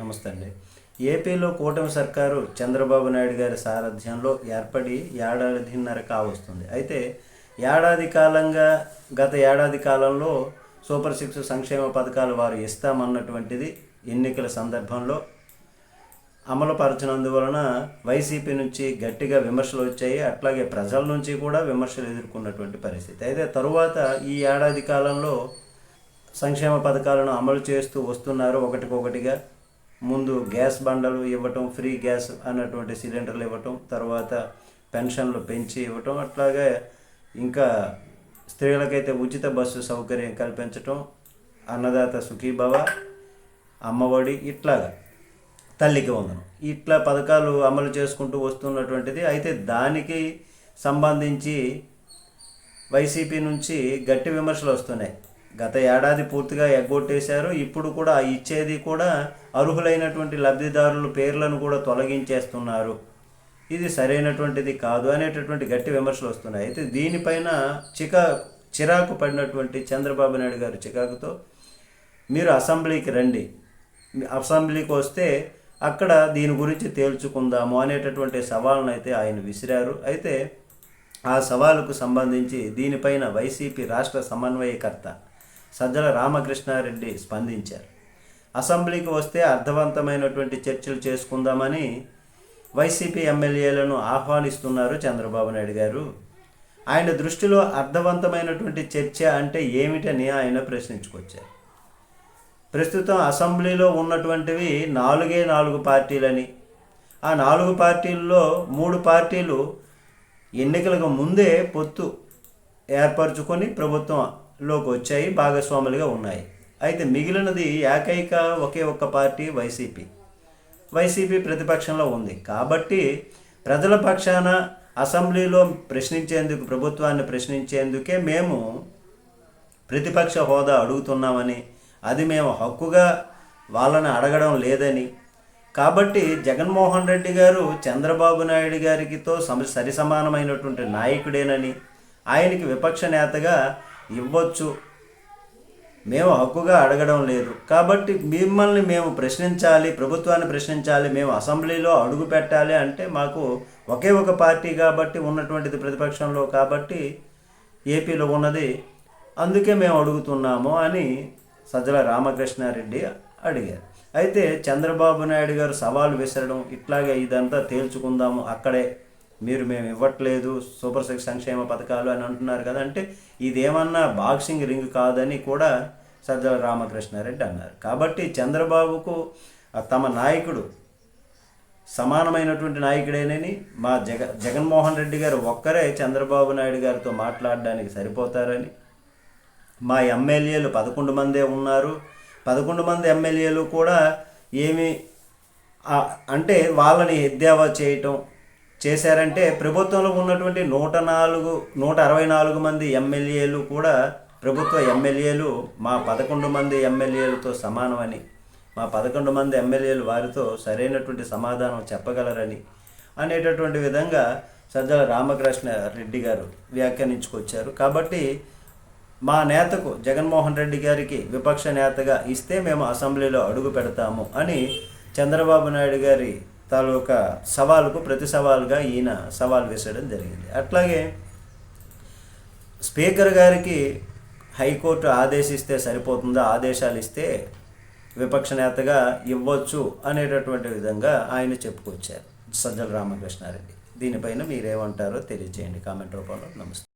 నమస్తే అండి. ఏపీలో కూటమి సర్కారు చంద్రబాబు నాయుడు గారి సారథ్యంలో ఏర్పడి ఏడాదిన్నర కావస్తుంది. అయితే ఏడాది కాలంగా గత ఏడాది కాలంలో సూపర్ సిక్స్ సంక్షేమ పథకాలు వారు ఇస్తామన్నటువంటిది ఎన్నికల సందర్భంలో అమలుపరచినందువలన వైసీపీ నుంచి గట్టిగా విమర్శలు వచ్చాయి. అట్లాగే ప్రజల నుంచి కూడా విమర్శలు ఎదుర్కొన్నటువంటి పరిస్థితి. అయితే తరువాత ఈ ఏడాది కాలంలో సంక్షేమ పథకాలను అమలు చేస్తూ వస్తున్నారు ఒకటికొకటిగా. ముందు గ్యాస్ బండలు ఇవ్వటం ఫ్రీ గ్యాస్ అన్నటువంటి సిలిండర్లు ఇవ్వటం తర్వాత పెన్షన్లు పెంచి ఇవ్వటం అట్లాగే ఇంకా స్త్రీలకైతే ఉచిత బస్సు సౌకర్యం కల్పించటం అన్నదాత సుఖీభవ అమ్మఒడి ఇట్లాగా తల్లికి వందనం. ఇట్లా పథకాలు అమలు చేసుకుంటూ వస్తున్నటువంటిది. అయితే దానికి సంబంధించి వైసీపీ నుంచి గట్టి విమర్శలు వస్తున్నాయి. గత ఏడాది పూర్తిగా ఎగ్గొట్టేశారు. ఇప్పుడు కూడా ఇచ్చేది కూడా అర్హులైనటువంటి లబ్ధిదారుల పేర్లను కూడా తొలగించేస్తున్నారు. ఇది సరైనటువంటిది కాదు అనేటటువంటి గట్టి విమర్శలు వస్తున్నాయి. అయితే దీనిపైన చికా చిరాకు పడినటువంటి చంద్రబాబు నాయుడు గారు చికాకుతో మీరు అసెంబ్లీకి రండి. అసెంబ్లీకి వస్తే అక్కడ దీని గురించి తేల్చుకుందాము అనేటటువంటి సవాళ్ళను అయితే ఆయన విసిరారు. అయితే ఆ సవాలుకు సంబంధించి దీనిపైన వైసీపీ రాష్ట్ర సమన్వయకర్త సజ్జల రామకృష్ణారెడ్డి స్పందించారు. అసెంబ్లీకి వస్తే అర్థవంతమైనటువంటి చర్చలు చేసుకుందామని వైసీపీ ఎమ్మెల్యేలను ఆహ్వానిస్తున్నారు చంద్రబాబు నాయుడు గారు. ఆయన దృష్టిలో అర్థవంతమైనటువంటి చర్చ అంటే ఏమిటని ఆయన ప్రశ్నించుకొచ్చారు. ప్రస్తుతం అసెంబ్లీలో ఉన్నటువంటివి నాలుగే నాలుగు పార్టీలని. ఆ నాలుగు పార్టీల్లో మూడు పార్టీలు ఎన్నికలకు ముందే పొత్తు ఏర్పరచుకొని ప్రభుత్వం లోకి వచ్చాయి భాగస్వాములుగా ఉన్నాయి. అయితే మిగిలినది ఏకైక ఒకే ఒక్క పార్టీ వైసీపీ. వైసీపీ ప్రతిపక్షంలో ఉంది. కాబట్టి ప్రజల పక్షాన అసెంబ్లీలో ప్రశ్నించేందుకు ప్రభుత్వాన్ని ప్రశ్నించేందుకే మేము ప్రతిపక్ష హోదా అడుగుతున్నామని అది మేము హక్కుగా వాళ్ళని అడగడం లేదని. కాబట్టి జగన్మోహన్ రెడ్డి గారు చంద్రబాబు నాయుడు గారికితో సమ సరి సమానమైనటువంటి నాయకుడేనని ఆయనకి విపక్ష నేతగా ఇవ్వచ్చు. మేము హక్కుగా అడగడం లేదు. కాబట్టి మిమ్మల్ని మేము ప్రశ్నించాలి ప్రభుత్వాన్ని ప్రశ్నించాలి మేము అసెంబ్లీలో అడుగు పెట్టాలి అంటే మాకు ఒకే ఒక పార్టీ కాబట్టి ఉన్నటువంటిది ప్రతిపక్షంలో కాబట్టి ఏపీలో ఉన్నది. అందుకే మేము అడుగుతున్నాము అని సజ్జల రామకృష్ణారెడ్డి అడిగారు. అయితే చంద్రబాబు నాయుడు గారు సవాలు విసరడం ఇట్లాగే ఇదంతా తేల్చుకుందాము అక్కడే మీరు మేము ఇవ్వట్లేదు సూపర్ సిక్స్ సంక్షేమ పథకాలు అని అంటున్నారు కదా అంటే ఇదేమన్నా బాక్సింగ్ రింగ్ కాదని కూడా సజ్జల రామకృష్ణారెడ్డి అన్నారు. కాబట్టి చంద్రబాబుకు తమ నాయకుడు సమానమైనటువంటి నాయకుడేనని మా జగ జగన్మోహన్ రెడ్డి గారు ఒక్కరే చంద్రబాబు నాయుడు గారితో మాట్లాడడానికి సరిపోతారని. మా ఎమ్మెల్యేలు పదకొండు మందే ఉన్నారు. పదకొండు మంది ఎమ్మెల్యేలు కూడా ఏమి అంటే వాళ్ళని ఎద్దేవా చేయటం చేశారంటే ప్రభుత్వంలో ఉన్నటువంటి నూట నాలుగు నూట అరవై నాలుగు మంది ఎమ్మెల్యేలు కూడా ప్రభుత్వ ఎమ్మెల్యేలు మా పదకొండు మంది ఎమ్మెల్యేలతో సమానమని మా పదకొండు మంది ఎమ్మెల్యేలు వారితో సరైనటువంటి సమాధానం చెప్పగలరని అనేటటువంటి విధంగా సజ్జల రామకృష్ణ రెడ్డి గారు వ్యాఖ్యానించుకొచ్చారు. కాబట్టి మా నేతకు జగన్మోహన్ రెడ్డి గారికి విపక్ష నేతగా ఇస్తే మేము అసెంబ్లీలో అడుగు పెడతాము అని చంద్రబాబు నాయుడు గారి తాలూకా సవాలుకు ప్రతి సవాలుగా ఈయన సవాల్ వేసేయడం జరిగింది. అట్లాగే స్పీకర్ గారికి హైకోర్టు ఆదేశిస్తే సరిపోతుందా? ఆదేశాలు ఇస్తే విపక్ష నేతగా ఇవ్వచ్చు అనేటటువంటి విధంగా ఆయన చెప్పుకొచ్చారు. సజ్జల రామకృష్ణారెడ్డి. దీనిపైన మీరేమంటారో తెలియజేయండి కామెంట్ రూపంలో. నమస్తే.